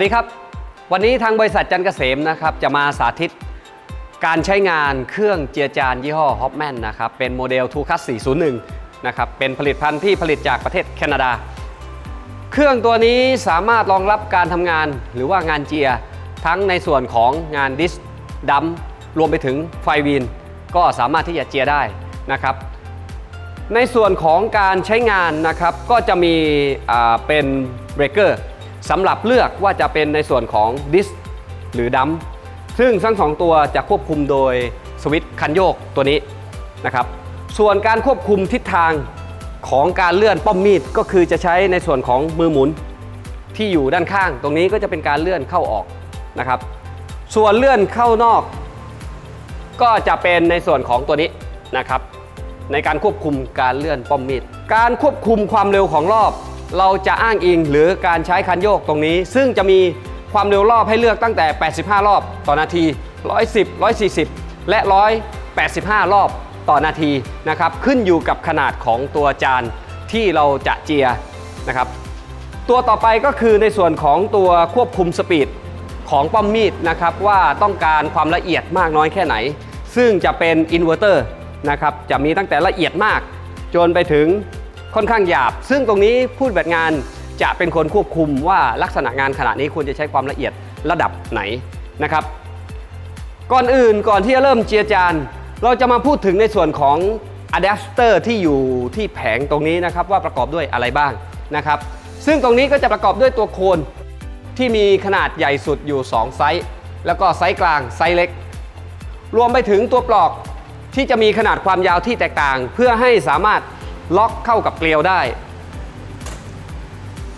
วัสดีครับ วันนี้ทางบริษัทจันเกษมนะครับจะมาสาธิตการใช้งานเครื่องเจียจานยี่ห้อฮอปแมนนะครับเป็นโมเดล t ูคัส401นะครับเป็นผลิตภัณฑ์ที่ผลิตจากประเทศแคนาดา เครื่องตัวนี้สามารถรองรับการทำงานหรือว่างานเจีย ทั้งในส่วนของงานดิสดัมรวมไปถึงไฟวีน ก็สามารถที่จะเจียได้นะครับในส่วนของการใช้งานนะครับก็จะมีเป็นเบรกเกอร์ สำหรับเลือกว่าจะเป็นในส่วนของดิสหรือดัมซึ่งทั้งสองตัวจะควบคุมโดยสวิตช์คันโยกตัวนี้นะครับ ส่วนการควบคุมทิศทางของการเลื่อนป้อมมีดก็คือจะใช้ในส่วนของมือหมุนที่อยู่ด้านข้าง ตรงนี้ก็จะเป็นการเลื่อนเข้าออกนะครับ ส่วนเลื่อนเข้านอก ก็จะเป็นในส่วนของตัวนี้นะครับ ในการควบคุมการเลื่อนป้อมมีด การควบคุมความเร็วของรอบ เราจะอ้างอิงหรือการใช้คันโยกตรงนี้ ซึ่งจะมีความเร็วรอบให้เลือกตั้งแต่ 85 รอบต่อนาที 110 140 และ 185 รอบต่อนาทีนะครับขึ้นอยู่กับขนาดของตัวจานที่เราจะเจียนะครับ ตัวต่อไปก็คือในส่วนของตัวควบคุมสปีดของป้อมมีดนะครับว่าต้องการความละเอียดมากน้อยแค่ไหน ซึ่งจะเป็นอินเวอร์เตอร์นะครับจะมีตั้งแต่ละเอียดมาก จนไปถึง ค่อนข้างหยาบ ซึ่งตรงนี้ผู้ปฏิบัติงานจะเป็นคนควบคุมว่าลักษณะงานขนาดนี้ควรจะใช้ความละเอียดระดับไหนนะครับ ก่อนอื่นก่อนที่จะเริ่มเจียจานเราจะมาพูดถึงในส่วนของอะแดปเตอร์ที่อยู่ที่แผงตรงนี้นะครับว่าประกอบด้วยอะไรบ้างนะครับ ซึ่งตรงนี้ก็จะประกอบด้วยตัวโคนที่มีขนาดใหญ่สุดอยู่ 2 ไซส์แล้วก็ไซส์กลางไซส์เล็ก รวมไปถึงตัวปลอกที่จะมีขนาดความยาวที่แตกต่าง เพื่อให้สามารถ ล็อกเข้ากับเกลียวได้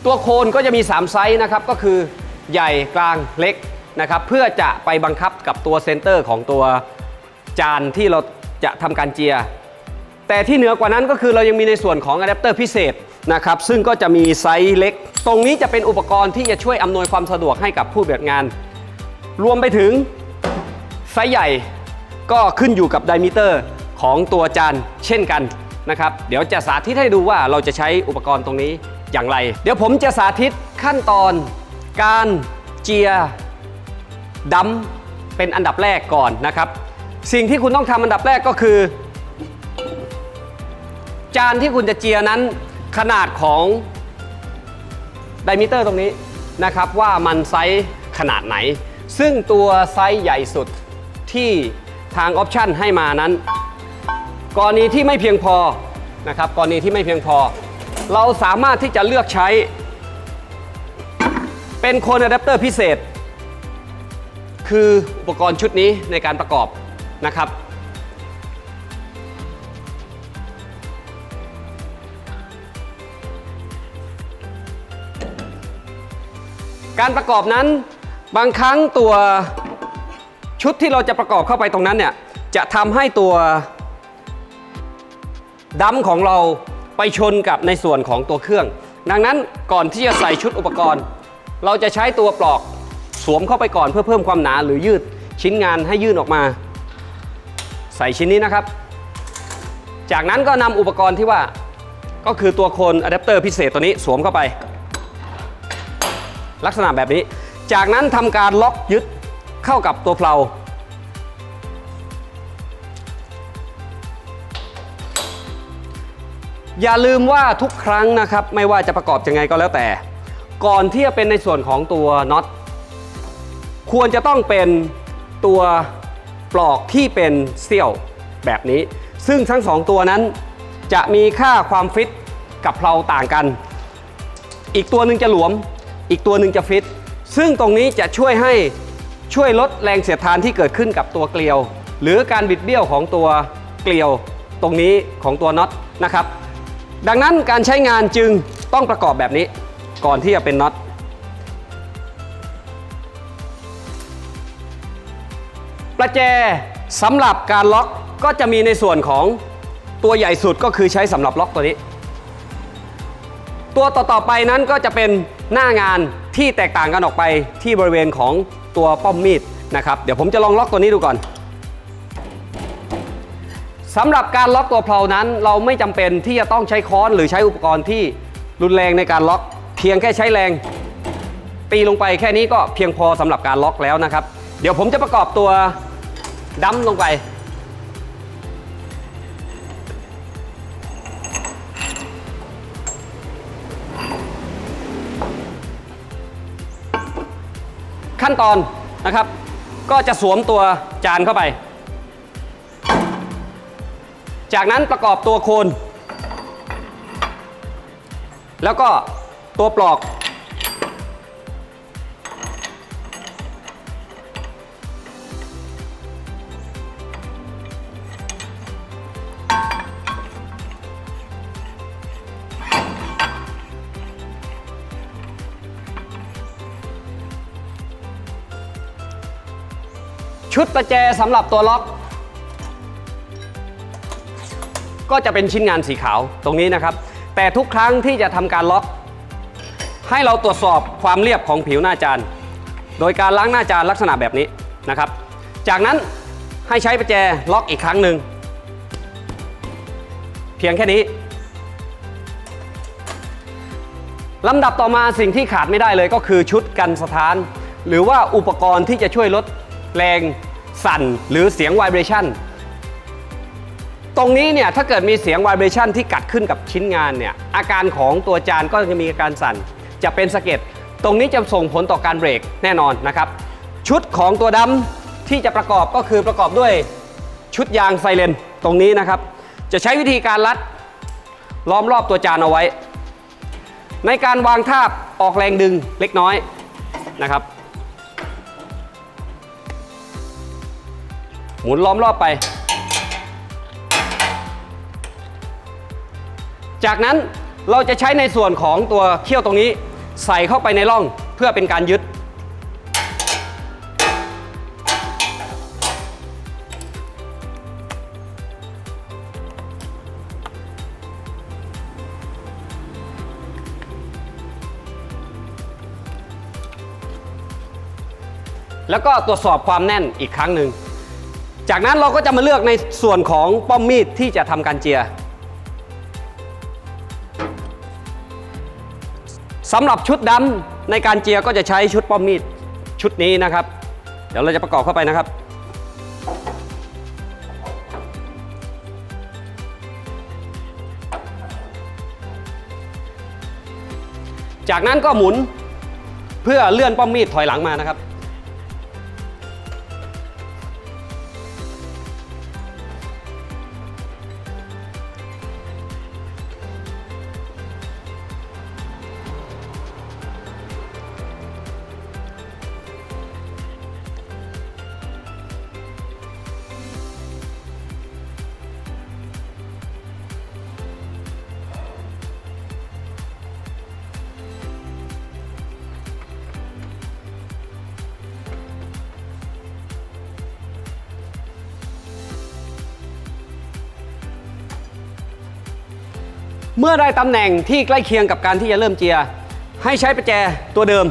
ตัวโคนก็จะมี 3 ไซส์นะครับ ก็คือใหญ่กลางเล็กนะครับ เพื่อจะไปบังคับกับตัวเซนเตอร์ของตัวจานที่เราจะทำการเจีย แต่ที่เหนือกว่านั้นก็คือเรายังมีในส่วนของอะแดปเตอร์พิเศษนะครับ ซึ่งก็จะมีไซส์เล็ก ตรงนี้จะเป็นอุปกรณ์ที่จะช่วยอำนวยความสะดวกให้กับผู้ปฏิบัติงาน รวมไปถึงไซส์ใหญ่ก็ขึ้นอยู่กับไดมิเตอร์ของตัวจานเช่นกัน นะครับ เดี๋ยวจะสาธิตให้ดูว่าเราจะใช้อุปกรณ์ตรงนี้อย่างไร เดี๋ยวผมจะสาธิตขั้นตอน การเจียดัมเป็นอันดับแรกก่อนนะครับ สิ่งที่คุณต้องทำอันดับแรกก็คือ จานที่คุณจะเจียนั้นขนาดของไดมิเตอร์ตรงนี้นะครับว่ามันไซส์ขนาดไหน ซึ่งตัวไซส์ใหญ่สุดที่ทางออปชันให้มานั้น กรณีที่ไม่เพียงพอนะครับกรณีที่ไม่เพียงพอ เราสามารถที่จะเลือกใช้ เป็นโคนอะแดปเตอร์พิเศษ คืออุปกรณ์ชุดนี้ในการประกอบนะครับการประกอบนั้นบางครั้งตัวชุดที่เราจะประกอบเข้าไปตรงนั้นเนี่ยจะทำให้ตัว ดัมของเราไปชนกับในส่วนของตัวเครื่อง ดังนั้นก่อนที่จะใส่ชุดอุปกรณ์ เราจะใช้ตัวปลอกสวมเข้าไปก่อนเพื่อเพิ่มความหนาหรือยืดชิ้นงานให้ยื่นออกมา ใส่ชิ้นนี้นะครับ จากนั้นก็นำอุปกรณ์ที่ว่าก็คือตัวโคนอะแดปเตอร์พิเศษตัวนี้สวมเข้าไป ลักษณะแบบนี้ จากนั้นทำการล็อกยึดเข้ากับตัวเพลา อย่าลืมว่าทุกครั้งนะครับ ไม่ว่าจะประกอบยังไงก็แล้วแต่ ก่อนที่จะเป็นในส่วนของตัวน็อตควรจะต้องเป็นตัวปลอกที่เป็นเสี้ยวแบบนี้ ซึ่งทั้งสองตัวนั้นจะมีค่าความฟิตกับเพลาต่างกัน อีกตัวหนึ่งจะหลวม อีกตัวหนึ่งจะฟิต ซึ่งตรงนี้จะช่วยให้ช่วยลดแรงเสียดทานที่เกิดขึ้นกับตัวเกลียว หรือการบิดเบี้ยวของตัวเกลียวตรงนี้ของตัวน็อตนะครับ ดังนั้นการใช้งานจึงต้องประกอบแบบนี้ ก่อนที่จะเป็นน็อตประแจสำหรับการล็อกก็จะมีในส่วนของตัวใหญ่สุดก็คือใช้สำหรับล็อกตัวนี้ ตัวต่อๆไปนั้นก็จะเป็นหน้างานที่แตกต่างกันออกไปที่บริเวณของตัวป้อมมีดนะครับ เดี๋ยวผมจะลองล็อกตัวนี้ดูก่อน สำหรับการล็อกตัวเพลานั้น เราไม่จำเป็นที่จะต้องใช้ค้อนหรือใช้อุปกรณ์ที่รุนแรงในการล็อก เพียงแค่ใช้แรง ตีลงไปแค่นี้ก็เพียงพอสำหรับการล็อกแล้วนะครับ เดี๋ยวผมจะประกอบตัวดัมลงไป ขั้นตอนนะครับ ก็จะสวมตัวจานเข้าไป จากนั้นประกอบตัวโคน แล้วก็ตัวปลอก ชุดประแจสำหรับตัวล็อก ก็จะเป็นชิ้นงานสีขาวตรงนี้นะครับ แต่ทุกครั้งที่จะทำการล็อก ให้เราตรวจสอบความเรียบของผิวหน้าจานโดยการล้างหน้าจานลักษณะแบบนี้นะครับ จากนั้นให้ใช้ประแจล็อกอีกครั้งหนึ่งเพียงแค่นี้ลำดับต่อมาสิ่งที่ขาดไม่ได้เลยก็คือชุดกันสถาน หรือว่าอุปกรณ์ที่จะช่วยลดแรงสั่นหรือเสียงไวเบรชั่น ตรงนี้เนี่ยถ้าเกิดมีเสียงไวเบรชั่นที่กัดขึ้นกับชิ้นงานเนี่ยอาการของตัวจานก็จะมีอาการสั่น จะเป็นสะเก็ดตรงนี้จะส่งผลต่อการเบรกแน่นอนนะครับ ชุดของตัวดำที่จะประกอบก็คือประกอบด้วยชุดยางไซเลนตรงนี้นะครับ จะใช้วิธีการรัดล้อมรอบตัวจานเอาไว้ ในการวางทาบออกแรงดึงเล็กน้อยนะครับ หมุนล้อมรอบไป จากนั้นเราจะใช้ในส่วนของตัวเขี้ยวตรงนี้ ใส่เข้าไปในร่องเพื่อเป็นการยึด แล้วก็ตรวจสอบความแน่นอีกครั้งหนึ่ง จากนั้นเราก็จะมาเลือกในส่วนของป้อมมีดที่จะทำการเจีย สำหรับชุดดำในการเจียก็จะใช้ชุดป้อมมีดชุดนี้นะครับ เดี๋ยวเราจะประกอบเข้าไปนะครับ จากนั้นก็หมุนเพื่อเลื่อนป้อมมีดถอยหลังมานะครับ มื่อได้ตำแหน่งที่ใกล้เคียงกับการที่จะเริ่มเจีย ให้ใช้ประแจตัวเดิม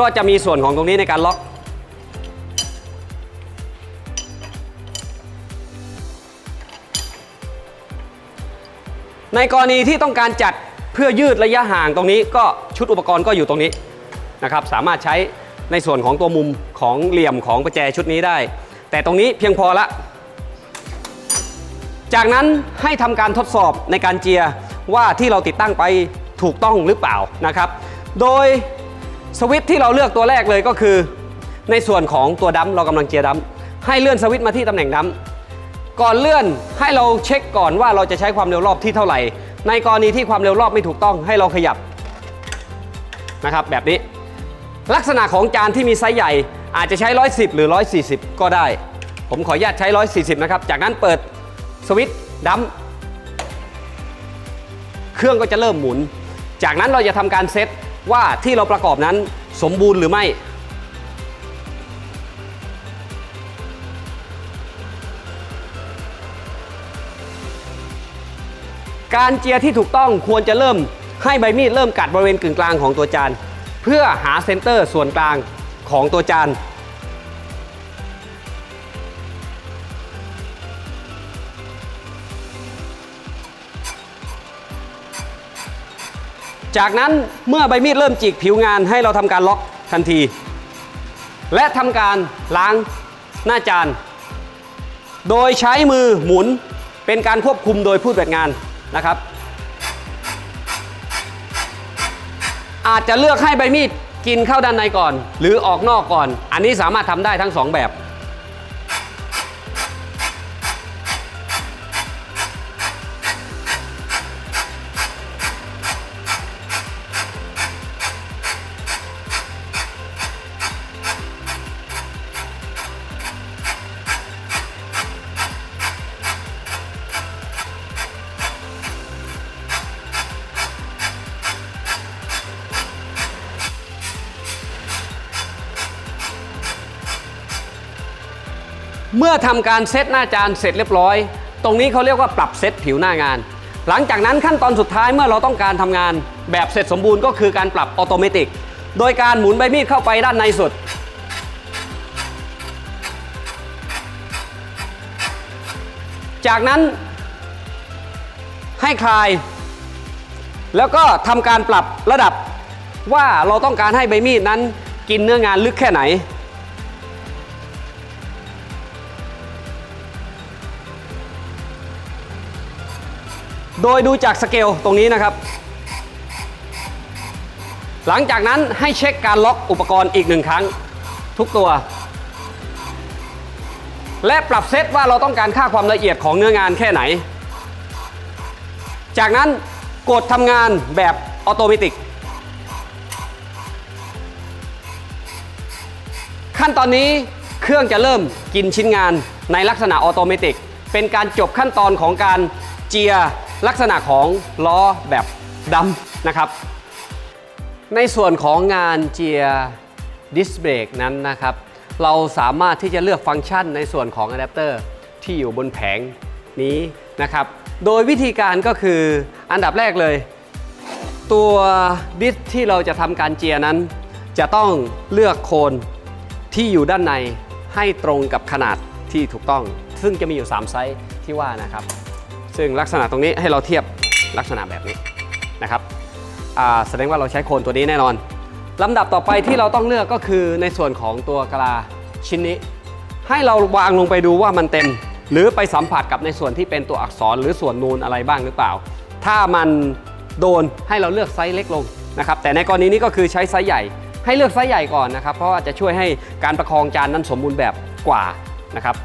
ก็จะมีส่วนของตรงนี้ในการล็อก ในกรณีที่ต้องการจัดเพื่อยืดระยะห่างตรงนี้ก็ชุดอุปกรณ์ก็อยู่ตรงนี้นะครับ สามารถใช้ในส่วนของตัวมุมของเหลี่ยมของประแจชุดนี้ได้ แต่ตรงนี้เพียงพอละ จากนั้นให้ทำการทดสอบในการเจีย ว่าที่เราติดตั้งไปถูกต้องหรือเปล่านะครับ โดยสวิตช์ที่เราเลือกตัวแรกเลยก็คือ ในส่วนของตัวดัมเรากำลังเจียดัมให้เลื่อนสวิตช์มาที่ตำแหน่งดัมก่อนเลื่อนให้เราเช็คก่อนว่าเราจะใช้ความเร็วรอบที่เท่าไหร่ ในกรณีที่ความเร็วรอบไม่ถูกต้องให้เราขยับนะครับแบบนี้ลักษณะของจานที่มีไซส์ใหญ่อาจจะใช้ 110 หรือ 140 ก็ได้ ผมขออนุญาตใช้ 140 นะครับ จากนั้นเปิดสวิตช์ดัม เครื่องก็จะเริ่มหมุน จากนั้นเราจะทำการเซตว่าที่เราประกอบนั้นสมบูรณ์หรือไม่ การเจียที่ถูกต้องควรจะเริ่มให้ใบมีดเริ่มกัดบริเวณกึ่งกลางของตัวจาน เพื่อหาเซนเตอร์ส่วนกลางของตัวจาน จากนั้นเมื่อใบมีดเริ่มจิกผิวงานให้เราทำการล็อกทันที และทำการล้างหน้าจาน โดยใช้มือหมุนเป็นการควบคุมโดยผู้ปฏิบัติงานนะครับ อาจจะเลือกให้ใบมีดกินเข้าด้านในก่อน หรือออกนอกก่อน อันนี้สามารถทำได้ทั้งสองแบบ เมื่อทำการเซตหน้าจานเสร็จเรียบร้อย ตรงนี้เขาเรียกว่าปรับเซตผิวหน้างาน หลังจากนั้นขั้นตอนสุดท้ายเมื่อเราต้องการทำงาน แบบเสร็จสมบูรณ์ก็คือการปรับออโตเมติกโดยการหมุนใบมีดเข้าไปด้านในสุด จากนั้น ให้คลาย แล้วก็ทำการปรับระดับว่าเราต้องการให้ใบมีดนั้นกินเนื้องานลึกแค่ไหน โดยดูจากสเกลตรงนี้นะครับ หลังจากนั้นให้เช็คการล็อกอุปกรณ์อีกหนึ่งครั้ง ทุกตัว และปรับเซตว่าเราต้องการค่าความละเอียดของเนื้องานแค่ไหน จากนั้นกดทำงานแบบออโตเมติก ขั้นตอนนี้เครื่องจะเริ่มกินชิ้นงานในลักษณะออโตเมติก เป็นการจบขั้นตอนของการเจีย ลักษณะของล้อแบบดำนะครับ ในส่วนของงานเจียดิสเบรกนั้นนะครับ เราสามารถที่จะเลือกฟังก์ชันในส่วนของอะแดปเตอร์ที่อยู่บนแผงนี้นะครับ โดยวิธีการก็คืออันดับแรกเลย ตัวดิสที่เราจะทำการเจียนั้น จะต้องเลือกโคนที่อยู่ด้านในให้ตรงกับขนาดที่ถูกต้อง ซึ่งจะมีอยู่ 3 ไซส์ที่ว่านะครับ ซึ่งลักษณะตรงนี้ให้เราเทียบลักษณะแบบนี้นะครับแสดงว่าเราใช้โคนตัวนี้แน่นอนลำดับต่อไปที่เราต้องเลือกก็คือในส่วนของตัวกะลาชิ้นนี้ ให้เราวางลงไปดูว่ามันเต็ม หรือไปสัมผัสกับในส่วนที่เป็นตัวอักษรหรือส่วนนูนอะไรบ้างหรือเปล่า ถ้ามันโดนให้เราเลือกไซส์เล็กลงนะครับแต่ในกรณีนี้ก็คือใช้ไซส์ใหญ่ ให้เลือกไซส์ใหญ่ก่อนนะครับ เพราะว่าจะช่วยให้การประคองจานนั้นสมบูรณ์แบบกว่านะครับ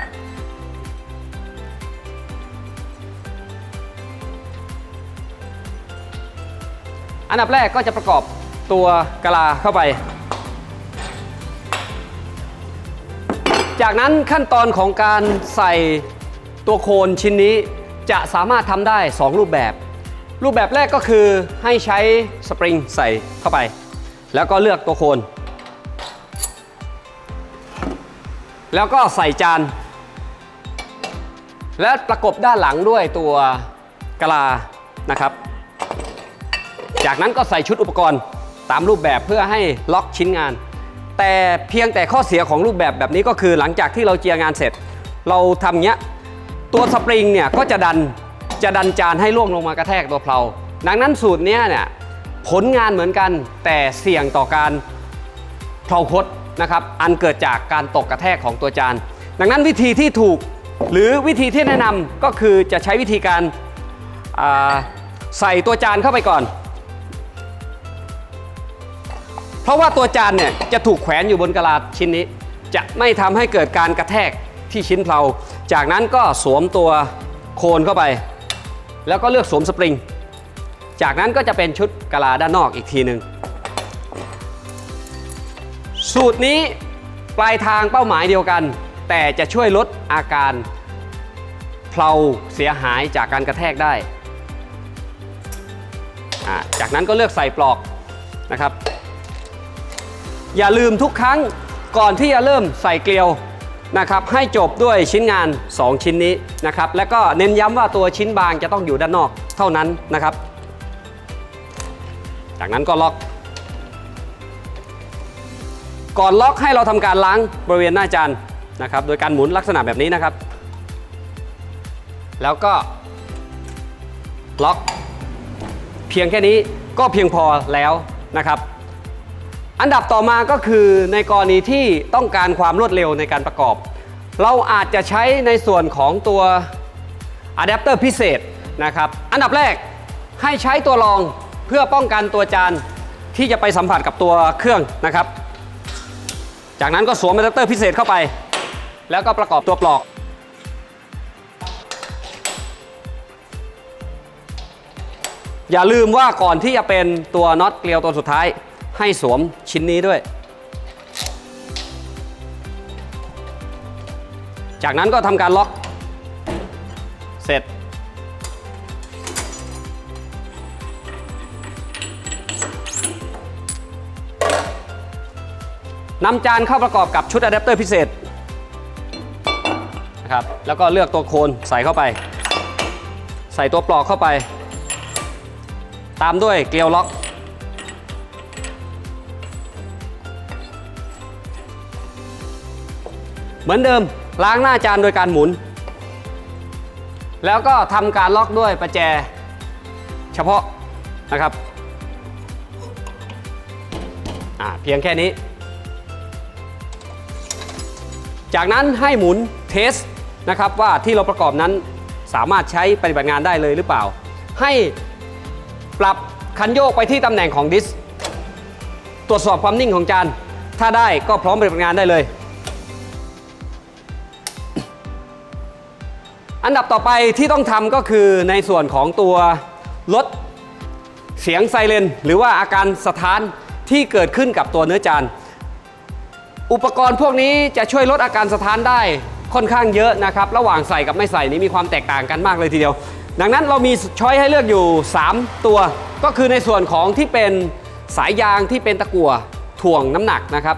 อันดับแรกก็จะประกอบตัวกะลาเข้าไป จากนั้นขั้นตอนของการใส่ตัวโคนชิ้นนี้จะสามารถทำได้ 2 รูปแบบ รูปแบบแรกก็คือให้ใช้สปริงใส่เข้าไป แล้วก็เลือกตัวโคน แล้วก็ใส่จาน และประกบด้านหลังด้วยตัวกะลานะครับ จากนั้นก็ใส่ชุดอุปกรณ์ตามรูปแบบเพื่อให้ล็อกชิ้นงาน แต่เพียงแต่ข้อเสียของรูปแบบแบบนี้ก็คือหลังจากที่เราเจียงานเสร็จ เราทำเนี้ยตัวสปริงเนี่ยก็จะดันจะดันจานให้ล่วงลงมากระแทกตัวเพลาดังนั้นสูตรเนี้ยเนี่ยผลงานเหมือนกันแต่เสี่ยงต่อการเพลาคดนะครับอันเกิดจากการตกกระแทกของตัวจาน ดังนั้นวิธีที่ถูกหรือวิธีที่แนะนำก็คือจะใช้วิธีการาใส่ตัวจานเข้าไปก่อน เพราะว่าตัวจานเนี่ยจะถูกแขวนอยู่บนกระลาชิ้นนี้ จะไม่ทำให้เกิดการกระแทกที่ชิ้นเพลาจากนั้นก็สวมตัวโคนเข้าไป แล้วก็เลือกสวมสปริง จากนั้นก็จะเป็นชุดกะลาด้านนอกอีกทีหนึ่งสูตรนี้ปลายทางเป้าหมายเดียวกัน แต่จะช่วยลดอาการเพลาเสียหายจากการกระแทกได้ จากนั้นก็เลือกใส่ปลอกนะครับ อย่าลืมทุกครั้งก่อนที่จะเริ่มใส่เกลียวนะครับให้จบด้วยชิ้นงาน 2 ชิ้นนี้นะครับแล้วก็เน้นย้ำว่าตัวชิ้นบางจะต้องอยู่ด้านนอกเท่านั้นนะครับ จากนั้นก็ล็อก ก่อนล็อกให้เราทำการล้างบริเวณหน้าจานนะครับโดยการหมุนลักษณะแบบนี้นะครับ แล้วก็ล็อก เพียงแค่นี้ก็เพียงพอแล้วนะครับ อันดับต่อมาก็คือในกรณีที่ต้องการความรวดเร็วในการประกอบ เราอาจจะใช้ในส่วนของตัวอะแดปเตอร์พิเศษนะครับอันดับแรกให้ใช้ตัวรองเพื่อป้องกันตัวจานที่จะไปสัมผัสกับตัวเครื่องนะครับ จากนั้นก็สวมอะแดปเตอร์พิเศษเข้าไป แล้วก็ประกอบตัวปลอกอย่าลืมว่าก่อนที่จะเป็นตัวน็อตเกลียวตัวสุดท้าย ให้สวมชิ้นนี้ด้วย จากนั้นก็ทำการล็อก เสร็จ นำจานเข้าประกอบกับชุดอะแดปเตอร์พิเศษนะครับ แล้วก็เลือกตัวโคนใส่เข้าไป ใส่ตัวปลอกเข้าไป ตามด้วยเกลียวล็อก เหมือนเดิมล้างหน้าจานโดยการหมุน แล้วก็ทำการล็อกด้วยประแจ เฉพาะนะครับเพียงแค่นี้ จากนั้นให้หมุนเทสนะครับว่าที่เราประกอบนั้นสามารถใช้ปฏิบัติงานได้เลยหรือเปล่า ให้ปรับคันโยกไปที่ตำแหน่งของดิส ตรวจสอบความนิ่งของจาน ถ้าได้ก็พร้อมปฏิบัติงานได้เลย อันดับต่อไปที่ต้องทำก็คือในส่วนของตัวลดเสียงไซเรนหรือว่าอาการสะท้านที่เกิดขึ้นกับตัวเนื้อจาน อุปกรณ์พวกนี้จะช่วยลดอาการสะท้านได้ค่อนข้างเยอะนะครับ ระหว่างใส่กับไม่ใส่นี้มีความแตกต่างกันมากเลยทีเดียว ดังนั้นเรามีช้อยให้เลือกอยู่ 3 ตัว ก็คือในส่วนของที่เป็นสายยางที่เป็นตะกั่วถ่วงน้ำหนักนะครับ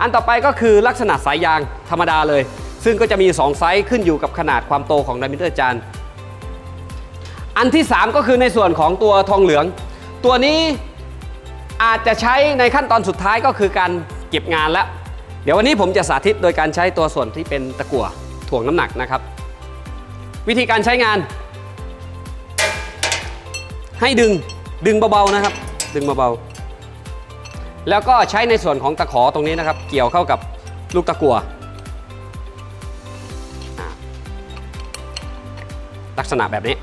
อันต่อไปก็คือลักษณะสายยางธรรมดาเลย ซึ่งก็จะมี 2 ไซส์ขึ้นอยู่กับขนาดความโตของไดมิเตอร์จาน อันที่ 3 ก็คือในส่วนของตัวทองเหลือง ตัวนี้อาจจะใช้ในขั้นตอนสุดท้ายก็คือการเก็บงานแล้ว เดี๋ยววันนี้ผมจะสาธิตโดยการใช้ตัวส่วนที่เป็นตะกั่วถ่วงน้ำหนักนะครับ วิธีการใช้งาน ให้ดึงดึงเบาๆนะครับ ดึงเบาๆแล้วก็ใช้ในส่วนของตะขอตรงนี้นะครับ เกี่ยวเข้ากับลูกตะกั่ว ลักษณะแบบนี้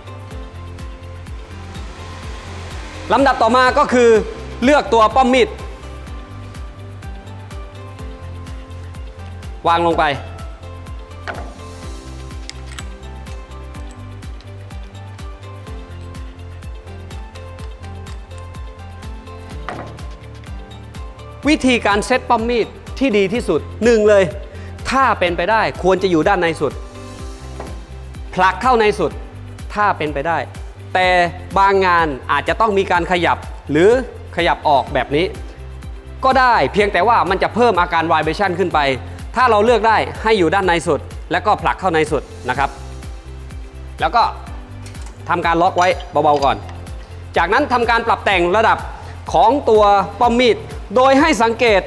ลำดับต่อมาก็คือเลือกตัวป้อมมีดวางลงไป วิธีการเซตป้อมมีดที่ดีที่สุดหนึ่งเลย ถ้าเป็นไปได้ควรจะอยู่ด้านในสุด ลักเข้าในสุดถ้าเป็นไปได้ แต่บางงานอาจจะต้องมีการขยับหรือขยับออกแบบนี้ ก็ได้เพียงแต่ว่ามันจะเพิ่มอาการ vibration ขึ้นไป ถ้าเราเลือกได้ให้อยู่ด้านในสุด แล้วก็ผลักเข้าในสุดนะครับ แล้วก็ทำการล็อกไว้เบาๆก่อน จากนั้นทำการปรับแต่งระดับของตัวป้อมมีดโดยให้สังเกต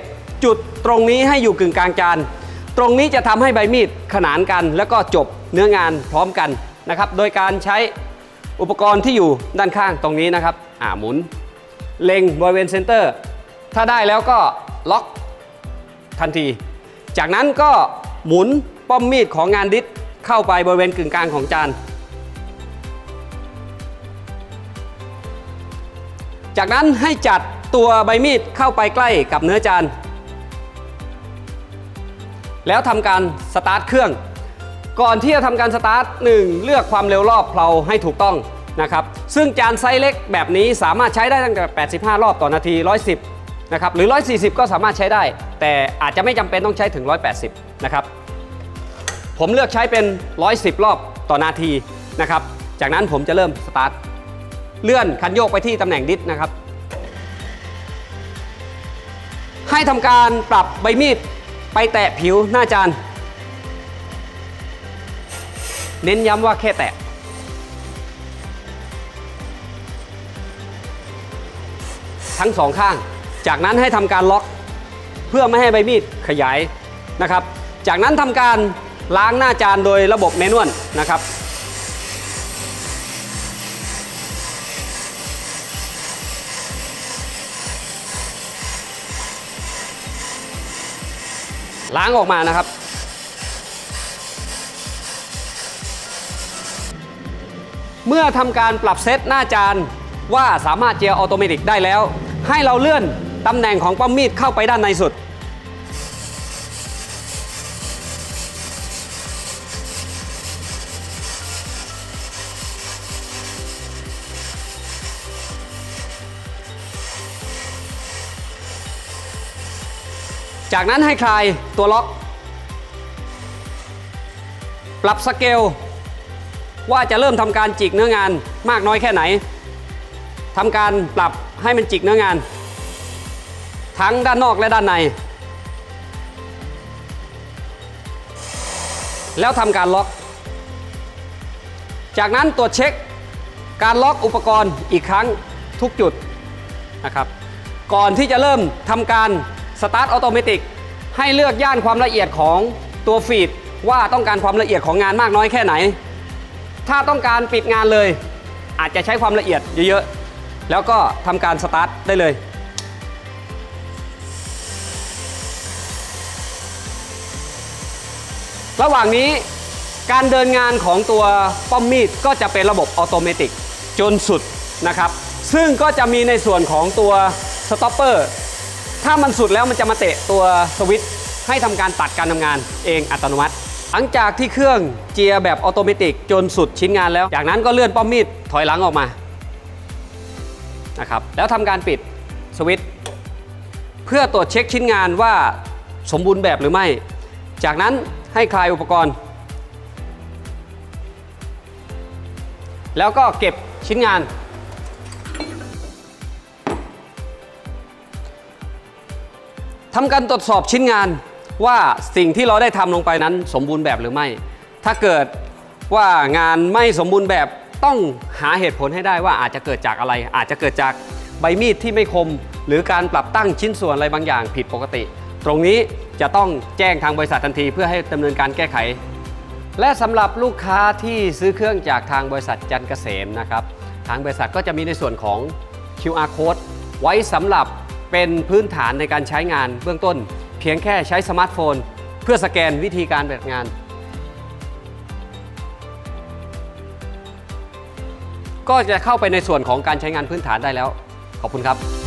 จุดตรงนี้ให้อยู่กึ่งกลางจาน ตรงนี้จะทำให้ใบมีดขนานกันแล้วก็จบ เนื้องานพร้อมกันนะครับ โดยการใช้อุปกรณ์ที่อยู่ด้านข้างตรงนี้นะครับอ่าหมุน เล็งบริเวณเซนเตอร์ ถ้าได้แล้วก็ล็อกทันที จากนั้นก็หมุนป้อมมีดของงานดิสเข้าไปบริเวณกึ่งกลางของจาน จากนั้นให้จัดตัวใบมีดเข้าไปใกล้กับเนื้อจาน แล้วทำการสตาร์ทเครื่อง ก่อนที่จะทำการสตาร์ทหนึ่งเลือกความเร็วรอบเพลาให้ถูกต้องนะครับซึ่งจานไซส์เล็กแบบนี้สามารถใช้ได้ตั้งแต่ 85 รอบต่อนาที 110นะครับหรือ 140 ก็สามารถใช้ได้ แต่อาจจะไม่จำเป็นต้องใช้ถึง 180นะครับผมเลือกใช้เป็น 110 รอบต่อนาทีนะครับจากนั้นผมจะเริ่มสตาร์ทเลื่อนคันโยกไปที่ตำแหน่งดิสนะครับ ให้ทำการปรับใบมีดไปแตะผิวหน้าจาน เน้นย้ำว่าแค่แตะ ทั้งสองข้าง จากนั้นให้ทำการล็อกเพื่อไม่ให้ใบมีดขยายนะครับ จากนั้นทำการล้างหน้าจานโดยระบบเมนวลนะครับล้างออกมานะครับ เมื่อทำการปรับเซตหน้าจานว่าสามารถเจียออโตเมติกได้แล้ว ให้เราเลื่อนตำแหน่งของป้อมมีดเข้าไปด้านในสุด จากนั้นให้คลายตัวล็อก ปรับสเกล ว่าจะเริ่มทำการจิกเนื้องานมากน้อยแค่ไหนทำการปรับให้มันจิกเนื้องาน ทั้งด้านนอกและด้านใน แล้วทำการล็อก จากนั้นตรวจเช็คการล็อกอุปกรณ์อีกครั้งทุกจุดนะครับ ก่อนที่จะเริ่มทำการสตาร์ทออโตเมติกให้เลือกย่านความละเอียดของตัวฟีดว่าต้องการความละเอียดของงานมากน้อยแค่ไหน ถ้าต้องการปิดงานเลย อาจจะใช้ความละเอียดเยอะๆ แล้วก็ทำการสตาร์ทได้เลย ระหว่างนี้การเดินงานของตัวป้อมมีดก็จะเป็นระบบออโตเมติจนสุดนะครับ ซึ่งก็จะมีในส่วนของตัวสต็อปเปอร์ถ้ามันสุดแล้วมันจะมาเตะตัวสวิตช์ให้ทำการตัดการทำงานเองอัตโนมัติ หลังจากที่เครื่องเจียแบบออโตเมติกจนสุดชิ้นงานแล้ว จากนั้นก็เลื่อนป้อมมีดถอยหลังออกมานะครับแล้วทำการปิดสวิตช์เพื่อตรวจเช็คชิ้นงานว่าสมบูรณ์แบบหรือไม่ จากนั้นให้คลายอุปกรณ์ แล้วก็เก็บชิ้นงาน ทำการตรวจสอบชิ้นงาน ว่าสิ่งที่เราได้ทำลงไปนั้นสมบูรณ์แบบหรือไม่ ถ้าเกิดว่างานไม่สมบูรณ์แบบต้องหาเหตุผลให้ได้ว่าอาจจะเกิดจากอะไร อาจจะเกิดจากใบมีดที่ไม่คม หรือการปรับตั้งชิ้นส่วนอะไรบางอย่างผิดปกติ ตรงนี้จะต้องแจ้งทางบริษัททันทีเพื่อให้ดำเนินการแก้ไข และสำหรับลูกค้าที่ซื้อเครื่องจากทางบริษัทจันเกษมนะครับทางบริษัทก็จะมีในส่วนของ QR code ไว้สำหรับเป็นพื้นฐานในการใช้งานเบื้องต้น เพียงแค่ใช้สมาร์ทโฟน เพื่อสแกนวิธีการปฏิบัติงาน ก็จะเข้าไปในส่วนของการใช้งานพื้นฐานได้แล้ว ขอบคุณครับ